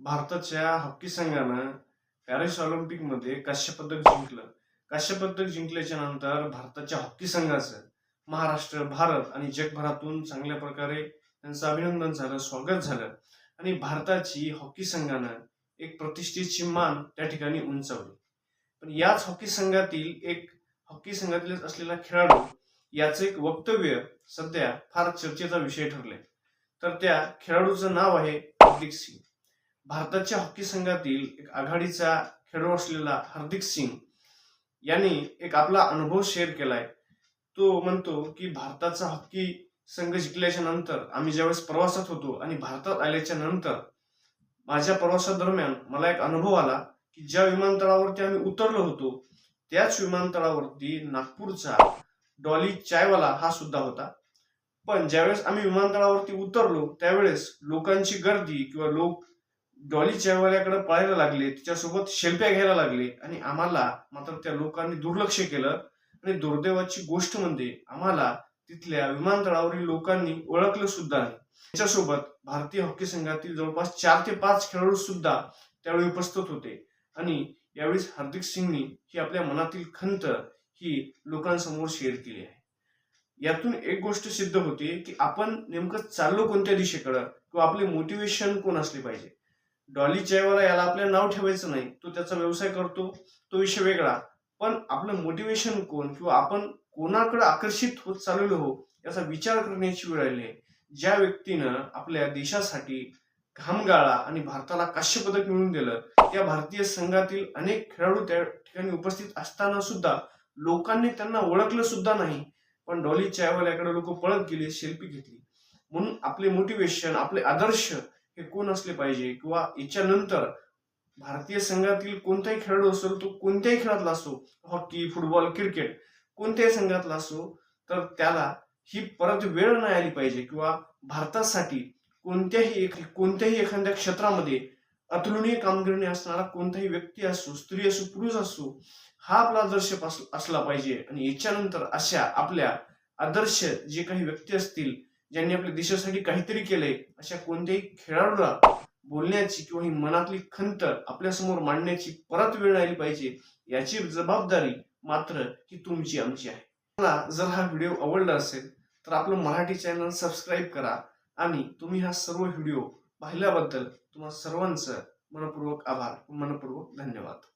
भारताच्या हॉकी संघानं पॅरिस ऑलिम्पिकमध्ये काश्य पदक जिंकलं. काश्य पदक जिंकल्याच्या नंतर भारताच्या हॉकी संघाचं महाराष्ट्र भारत आणि जगभरातून चांगल्या प्रकारे त्यांचं अभिनंदन झालं स्वागत झालं आणि भारताची हॉकी संघानं एक प्रतिष्ठेची मान त्या ठिकाणी उंचावली. पण याच हॉकी संघातील एक हॉकी संघातील असलेला खेळाडू याचं एक वक्तव्य सध्या फार चर्चेचा विषय ठरले तर त्या खेळाडूचं नाव आहे हार्दिक सिंग. भारताच्या हॉकी संघातील एक आघाडीचा खेळाडू असलेला हार्दिक सिंग यांनी एक आपला अनुभव शेअर केलाय. तो म्हणतो की भारताचा हॉकी संघ जिंकल्याच्या नंतर आम्ही ज्यावेळेस प्रवासात होतो आणि भारतात आल्याच्यानंतर माझ्या प्रवासादरम्यान मला एक अनुभव आला की ज्या विमानतळावरती आम्ही उतरलो होतो त्याच विमानतळावरती नागपूरचा डॉली चायवाला हा सुद्धा होता. पण ज्यावेळेस आम्ही विमानतळावरती उतरलो त्यावेळेस लोकांची गर्दी किंवा लोक डॉली चायवाल्याकडे पळायला लागले तिच्यासोबत शेल्प्या घ्यायला लागले आणि आम्हाला मात्र त्या लोकांनी दुर्लक्ष केलं. आणि दुर्दैवाची गोष्ट म्हणजे आम्हाला तिथल्या विमानतळावरील लोकांनी ओळखलं सुद्धा नाही. त्याच्यासोबत भारतीय हॉकी संघातील जवळपास चार ते पाच खेळाडू सुद्धा त्यावेळी उपस्थित होते. आणि यावेळी हार्दिक सिंगनी ही आपल्या मनातील खंत ही लोकांसमोर शेअर केली आहे. यातून एक गोष्ट सिद्ध होते की आपण नेमकं चाललो कोणत्या दिशेकडं किंवा आपले मोटिवेशन कोण असले पाहिजे? डॉली चायवाला याला आपलं नाव ठेवायचं नाही. तो त्याचा व्यवसाय करतो. तो विषय वेगळा. पण आपलं मोटिवेशन कोण किंवा आपण कोणाकडे आकर्षित होत चाललेलो हो याचा विचार करण्याची वेळ आली आहे. ज्या व्यक्तीनं आपल्या देशासाठी घामगाळा आणि भारताला काश्य पदक मिळवून दिलं त्या भारतीय संघातील अनेक खेळाडू त्या ठिकाणी उपस्थित असताना सुद्धा लोकांनी त्यांना ओळखलं सुद्धा नाही. पण डॉली चायवाल्याकडे लोक पळत गेले सेल्फी घेतली. म्हणून आपले मोटिवेशन आपले आदर्श हे कोण असले पाहिजे किंवा याच्यानंतर भारतीय संघातील कोणताही खेळाडू असेल तो कोणत्याही खेळातला असो हॉकी फुटबॉल क्रिकेट कोणत्याही संघातला असो तर त्याला ही परत वेळ नाही आली पाहिजे किंवा भारतासाठी कोणत्याही एक कोणत्याही एखाद्या क्षेत्रामध्ये अतुलनीय कामगिरी असणारा कोणताही व्यक्ती असो स्त्री असो पुरुष असो हा आपला आदर्श असला पाहिजे. आणि याच्यानंतर अशा आपल्या आदर्श जे काही व्यक्ती असतील ज्यांनी आपल्या देशासाठी काहीतरी केलंय अशा कोणत्याही खेळाडूला बोलण्याची किंवा ही मनातली खंत आपल्यासमोर मांडण्याची परत वेळ आली पाहिजे याची जबाबदारी मात्र ही तुमची आमची आहे. मला जर हा व्हिडिओ आवडला असेल तर आपलं मराठी चॅनल सबस्क्राईब करा आणि तुम्ही हा सर्व व्हिडिओ पाहिल्याबद्दल तुम्हा सर्वांचं मनपूर्वक आभार मनपूर्वक धन्यवाद.